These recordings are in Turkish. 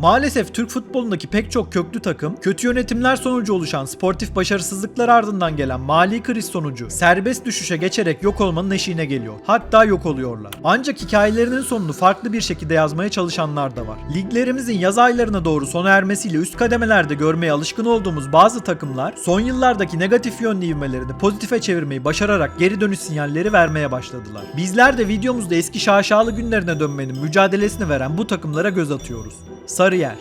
Maalesef Türk futbolundaki pek çok köklü takım, kötü yönetimler sonucu oluşan sportif başarısızlıklar ardından gelen mali kriz sonucu serbest düşüşe geçerek yok olmanın eşiğine geliyor. Hatta yok oluyorlar. Ancak hikayelerinin sonunu farklı bir şekilde yazmaya çalışanlar da var. Liglerimizin yaz aylarına doğru sona ermesiyle üst kademelerde görmeye alışkın olduğumuz bazı takımlar son yıllardaki negatif yönlü ivmelerini pozitife çevirmeyi başararak geri dönüş sinyalleri vermeye başladılar. Bizler de videomuzda eski şaşalı günlerine dönmenin mücadelesini veren bu takımlara göz atıyoruz. Sarıyer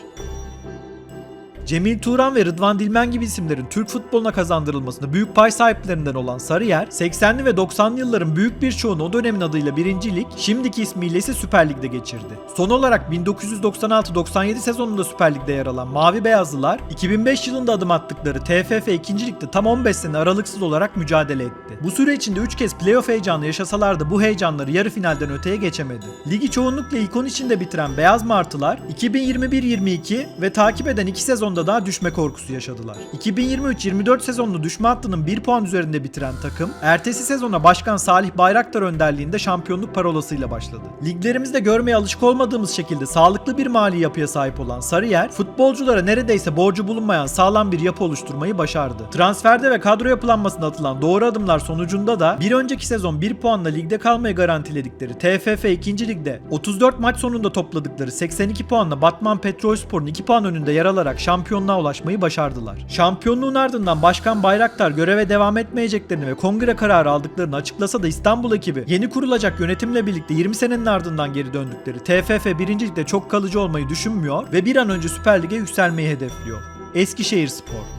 Cemil Turan ve Rıdvan Dilmen gibi isimlerin Türk futboluna kazandırılmasında büyük pay sahiplerinden olan Sarıyer, 80'li ve 90'lı yılların büyük bir çoğunu o dönemin adıyla 1. Lig, şimdiki ismiyle ise Süper Lig'de geçirdi. Son olarak 1996-97 sezonunda Süper Lig'de yer alan Mavi Beyazlılar, 2005 yılında adım attıkları TFF 2. Lig'de tam 15 sene aralıksız olarak mücadele etti. Bu süre içinde 3 kez playoff heyecanı yaşasalar da bu heyecanları yarı finalden öteye geçemedi. Ligi çoğunlukla 10 içinde bitiren Beyaz Martılar, 2021-22 ve takip eden 2 sezonda daha düşme korkusu yaşadılar. 2023-24 sezonunu düşme hattının 1 puan üzerinde bitiren takım, ertesi sezona Başkan Salih Bayraktar önderliğinde şampiyonluk parolasıyla başladı. Liglerimizde görmeye alışık olmadığımız şekilde sağlıklı bir mali yapıya sahip olan Sarıyer, futbolculara neredeyse borcu bulunmayan sağlam bir yapı oluşturmayı başardı. Transferde ve kadro yapılanmasında atılan doğru adımlar sonucunda da bir önceki sezon 1 puanla ligde kalmayı garantiledikleri TFF 2. Lig'de 34 maç sonunda topladıkları 82 puanla Batman Petrolspor'un 2 puan önünde yer alarak şampiyonluğa ulaşmayı başardılar. Şampiyonluğun ardından Başkan Bayraktar göreve devam etmeyeceklerini ve kongre kararı aldıklarını açıklasa da İstanbul ekibi yeni kurulacak yönetimle birlikte 20 senenin ardından geri döndükleri TFF 1. Lig'de çok kalıcı olmayı düşünmüyor ve bir an önce Süper Lig'e yükselmeyi hedefliyor. Eskişehir Spor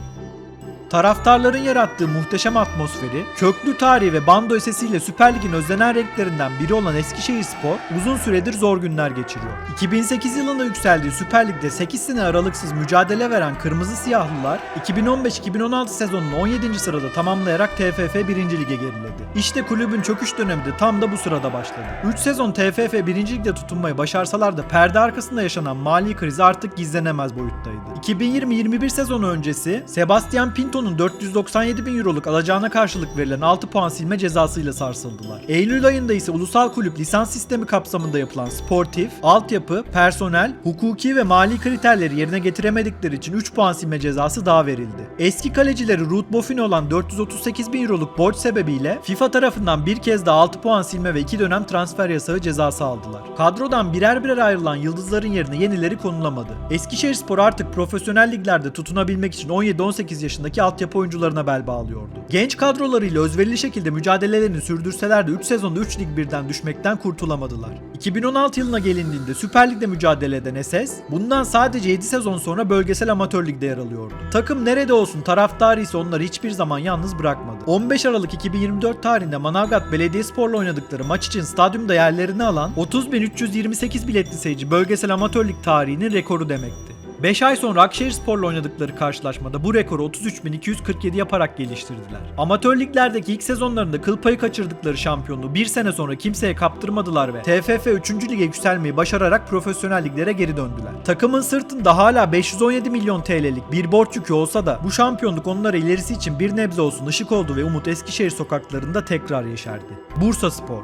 Taraftarların yarattığı muhteşem atmosferi, köklü tarihi ve bando sesiyle Süper Lig'in özlenen renklerinden biri olan Eskişehir Spor uzun süredir zor günler geçiriyor. 2008 yılında yükseldiği Süper Lig'de 8 sene aralıksız mücadele veren Kırmızı Siyahlılar 2015-2016 sezonunu 17. sırada tamamlayarak TFF 1. Lig'e geriledi. İşte kulübün çöküş dönemi de tam da bu sırada başladı. 3 sezon TFF 1. Lig'de tutunmayı başarsalar da perde arkasında yaşanan mali kriz artık gizlenemez boyuttaydı. 2020-21 sezonu öncesi Sebastian Pinto'nun 497 bin euroluk alacağına karşılık verilen 6 puan silme cezasıyla sarsıldılar. Eylül ayında ise ulusal kulüp lisans sistemi kapsamında yapılan sportif, altyapı, personel, hukuki ve mali kriterleri yerine getiremedikleri için 3 puan silme cezası daha verildi. Eski kalecileri Ruud Boffin olan 438 bin euroluk borç sebebiyle FIFA tarafından bir kez daha 6 puan silme ve 2 dönem transfer yasağı cezası aldılar. Kadrodan birer birer ayrılan yıldızların yerine yenileri konulamadı. Eskişehirspor artık profesyonel liglerde tutunabilmek için 17-18 yaşındaki altyapı oyuncularına bel bağlıyordu. Genç kadrolarıyla özverili şekilde mücadelelerini sürdürseler de 3 sezonda 3 lig birden düşmekten kurtulamadılar. 2016 yılına gelindiğinde Süper Lig'de mücadele eden SS, bundan sadece 7 sezon sonra bölgesel amatör ligde yer alıyordu. Takım nerede olsun taraftarı ise onları hiçbir zaman yalnız bırakmadı. 15 Aralık 2024 tarihinde Manavgat Belediyespor'la oynadıkları maç için stadyumda yerlerini alan 30.328 biletli seyirci bölgesel amatör lig tarihinin rekoru demekti. 5 ay sonra Akşehirspor'la oynadıkları karşılaşmada bu rekoru 33.247 yaparak geliştirdiler. Amatör liglerdeki ilk sezonlarında kıl payı kaçırdıkları şampiyonluğu bir sene sonra kimseye kaptırmadılar ve TFF 3. lige yükselmeyi başararak profesyonel liglere geri döndüler. Takımın sırtında hala 517 milyon TL'lik bir borç yükü olsa da bu şampiyonluk onlara ilerisi için bir nebze olsun ışık oldu ve umut Eskişehir sokaklarında tekrar yeşerdi. Bursa Spor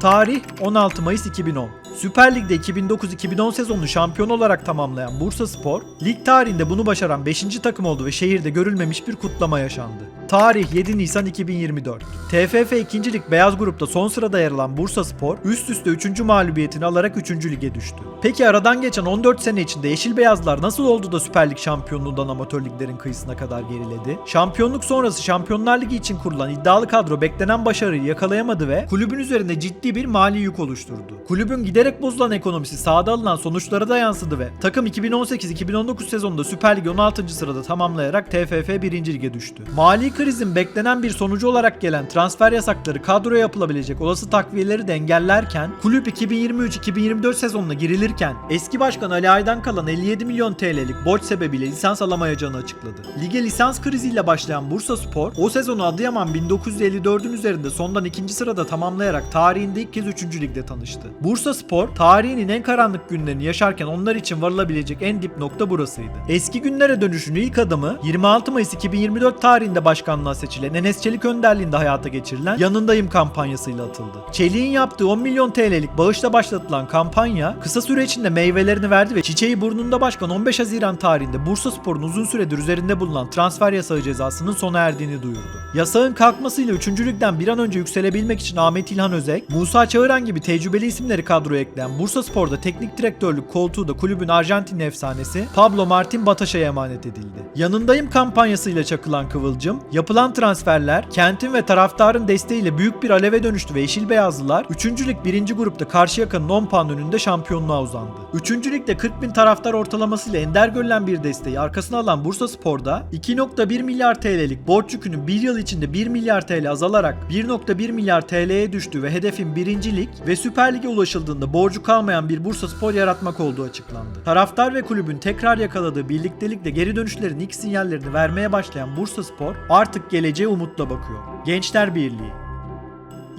Tarih 16 Mayıs 2010. Süper Lig'de 2009-2010 sezonunu şampiyon olarak tamamlayan Bursa Spor, lig tarihinde bunu başaran 5. takım oldu ve şehirde görülmemiş bir kutlama yaşandı. Tarih 7 Nisan 2024. TFF 2. Lig Beyaz Grup'ta son sırada yer alan Bursa Spor, üst üste 3. mağlubiyetini alarak 3. lige düştü. Peki aradan geçen 14 sene içinde Yeşil Beyazlar nasıl oldu da Süper Lig şampiyonluğundan amatör liglerin kıyısına kadar geriledi? Şampiyonluk sonrası Şampiyonlar Ligi için kurulan iddialı kadro beklenen başarıyı yakalayamadı ve kulübün üzerinde ciddi bir mali yük oluşturdu. Kulübün giderek bozulan ekonomisi sahada alınan sonuçlara da yansıdı ve takım 2018-2019 sezonunda Süper Lig 16. sırada tamamlayarak TFF 1. lige düştü. Mali krizin beklenen bir sonucu olarak gelen transfer yasakları kadroya yapılabilecek olası takviyeleri de engellerken kulüp 2023-2024 sezonuna girilirken eski başkan Ali Ay'dan kalan 57 milyon TL'lik borç sebebiyle lisans alamayacağını açıkladı. Lige lisans kriziyle başlayan Bursa Spor o sezonu Adıyaman 1954'ün üzerinde sondan ikinci sırada tamamlayarak tarihinde ilk kez 3. ligde tanıştı. Bursa Spor tarihinin en karanlık günlerini yaşarken onlar için varılabilecek en dip nokta burasıydı. Eski günlere dönüşün ilk adımı 26 Mayıs 2024 tarihinde başkanlığa seçilen Enes Çelik önderliğinde hayata geçirilen Yanındayım kampanyasıyla atıldı. Çelik'in yaptığı 10 milyon TL'lik bağışla başlatılan kampanya kısa süre içinde meyvelerini verdi ve çiçeği burnunda başkan 15 Haziran tarihinde Bursa Spor'un uzun süredir üzerinde bulunan transfer yasağı cezasının sona erdiğini duyurdu. Yasağın kalkmasıyla 3. ligden bir an önce yükselebilmek için Ahmet İlhan Özek, Musa Çağıran gibi tecrübeli isimleri kadroya ekleyen Bursa Spor'da teknik direktörlük koltuğu da kulübün Arjantin efsanesi Pablo Martin Bataşa'ya emanet edildi. Yanındayım kampanyasıyla çakılan Kıvılcım, yapılan transferler, kentin ve taraftarın desteğiyle büyük bir aleve dönüştü ve Yeşil Beyazlılar 3. lig 1. grupta Karşıyaka'nın 10 puan önünde şampiyonluğa uzandı. 3. ligde 40 bin taraftar ortalamasıyla ender görülen bir desteği arkasına alan Bursa Spor'da 2.1 milyar TL'lik borç yükünün bir yıl içinde 1 milyar TL azalarak 1.1 milyar TL'ye düştü ve hedefin 1. lig ve Süper Lig'e ulaşıldığında borcu kalmayan bir Bursa Spor yaratmak olduğu açıklandı. Taraftar ve kulübün tekrar yakaladığı birliktelikle geri dönüşlerin ilk sinyallerini vermeye başlayan Bursa Spor artık geleceğe umutla bakıyor. Gençler Birliği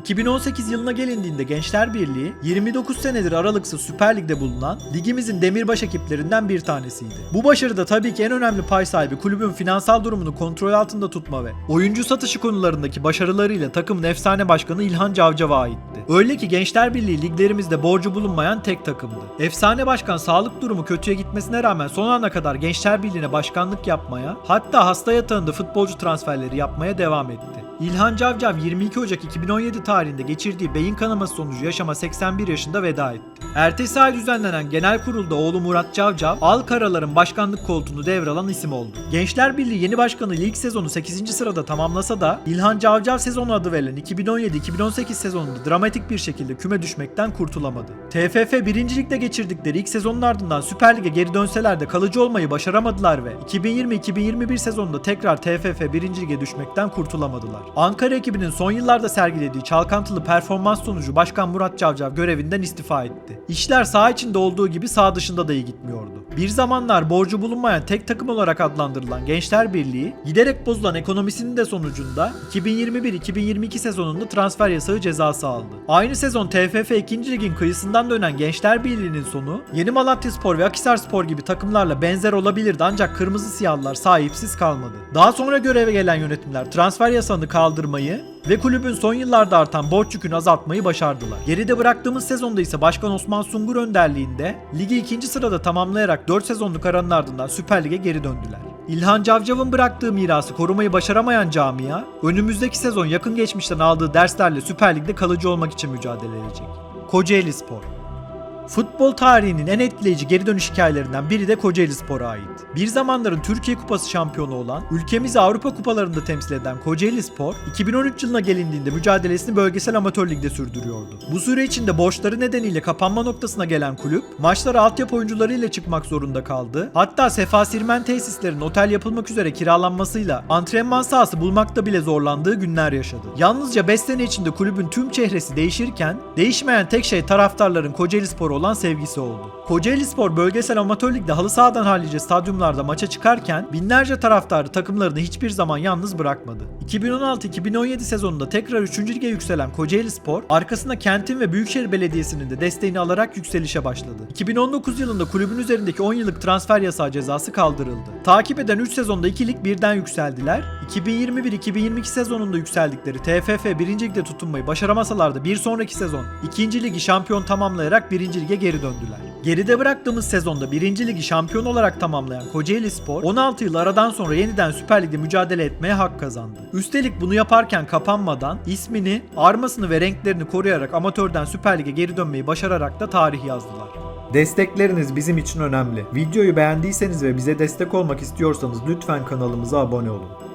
2018 yılına gelindiğinde Gençler Birliği 29 senedir aralıksız Süper Lig'de bulunan ligimizin demirbaş ekiplerinden bir tanesiydi. Bu başarıda tabii ki en önemli pay sahibi kulübün finansal durumunu kontrol altında tutma ve oyuncu satışı konularındaki başarılarıyla takımın efsane başkanı İlhan Cavcav'a aitti. Öyle ki Gençler Birliği liglerimizde borcu bulunmayan tek takımdı. Efsane başkan sağlık durumu kötüye gitmesine rağmen son ana kadar Gençler Birliği'ne başkanlık yapmaya hatta hasta yatağında futbolcu transferleri yapmaya devam etti. İlhan Cavcav 22 Ocak 2017 tarihinde geçirdiği beyin kanaması sonucu yaşama 81 yaşında veda etti. Ertesi ay düzenlenen genel kurulda oğlu Murat Cavcav, Alkaraların başkanlık koltuğunu devralan isim oldu. Gençler Birliği yeni başkanı ilk sezonu 8. sırada tamamlasa da İlhan Cavcav sezonu adı verilen 2017-2018 sezonunda dramatik bir şekilde küme düşmekten kurtulamadı. TFF 1. Lig'de geçirdikleri ilk sezonun ardından Süper Lig'e geri dönseler de kalıcı olmayı başaramadılar ve 2020-2021 sezonunda tekrar TFF 1. Lig'e düşmekten kurtulamadılar. Ankara ekibinin son yıllarda sergilediği çalkantılı performans sonucu Başkan Murat Cavcav görevinden istifa etti. İşler saha içinde olduğu gibi saha dışında da iyi gitmiyordu. Bir zamanlar borcu bulunmayan tek takım olarak adlandırılan Gençler Birliği, giderek bozulan ekonomisinin de sonucunda 2021-2022 sezonunda transfer yasağı cezası aldı. Aynı sezon TFF 2. Lig'in kıyısından dönen Gençler Birliği'nin sonu, Yeni Malatyaspor ve Akhisarspor gibi takımlarla benzer olabilirdi ancak kırmızı siyahlar sahipsiz kalmadı. Daha sonra göreve gelen yönetimler transfer yasağını kaldırmayı ve kulübün son yıllarda artan borç yükünü azaltmayı başardılar. Geride bıraktığımız sezonda ise Başkan Osman Sungur önderliğinde ligi ikinci sırada tamamlayarak 4 sezonluk aranın ardından Süper Lig'e geri döndüler. İlhan Cavcav'ın bıraktığı mirası korumayı başaramayan camia, önümüzdeki sezon yakın geçmişten aldığı derslerle Süper Lig'de kalıcı olmak için mücadele edecek. Kocaeli Spor Futbol tarihinin en etkileyici geri dönüş hikayelerinden biri de Kocaeli Spor'a ait. Bir zamanların Türkiye Kupası şampiyonu olan, ülkemizi Avrupa Kupalarında temsil eden Kocaeli Spor, 2013 yılına gelindiğinde mücadelesini bölgesel amatör ligde sürdürüyordu. Bu süre içinde borçları nedeniyle kapanma noktasına gelen kulüp, maçlara altyapı oyuncularıyla çıkmak zorunda kaldı. Hatta Sefa Sirmen tesislerin otel yapılmak üzere kiralanmasıyla antrenman sahası bulmakta bile zorlandığı günler yaşadı. Yalnızca 5 sene içinde kulübün tüm çehresi değişirken, değişmeyen tek şey taraftarların Kocaeli Spor'a olan sevgisi oldu. Kocaeli Spor bölgesel amatör ligde halı sahadan hallice stadyumlarda maça çıkarken binlerce taraftarı takımlarını hiçbir zaman yalnız bırakmadı. 2016-2017 sezonunda tekrar 3. lige yükselen Kocaeli Spor, arkasında kentin ve Büyükşehir Belediyesi'nin de desteğini alarak yükselişe başladı. 2019 yılında kulübün üzerindeki 10 yıllık transfer yasağı cezası kaldırıldı. Takip eden 3 sezonda 2 lig birden yükseldiler. 2021-2022 sezonunda yükseldikleri TFF 1. Lig'de tutunmayı başaramasalar da bir sonraki sezon 2. ligi şampiyon tamamlayarak 1. lige geri döndüler. Geride bıraktığımız sezonda 1. ligi şampiyon olarak tamamlayan Kocaeli Spor 16 yıl aradan sonra yeniden Süper Lig'de mücadele etmeye hak kazandı. Üstelik bunu yaparken kapanmadan ismini, armasını ve renklerini koruyarak amatörden Süper Lig'e geri dönmeyi başararak da tarih yazdılar. Destekleriniz bizim için önemli. Videoyu beğendiyseniz ve bize destek olmak istiyorsanız lütfen kanalımıza abone olun.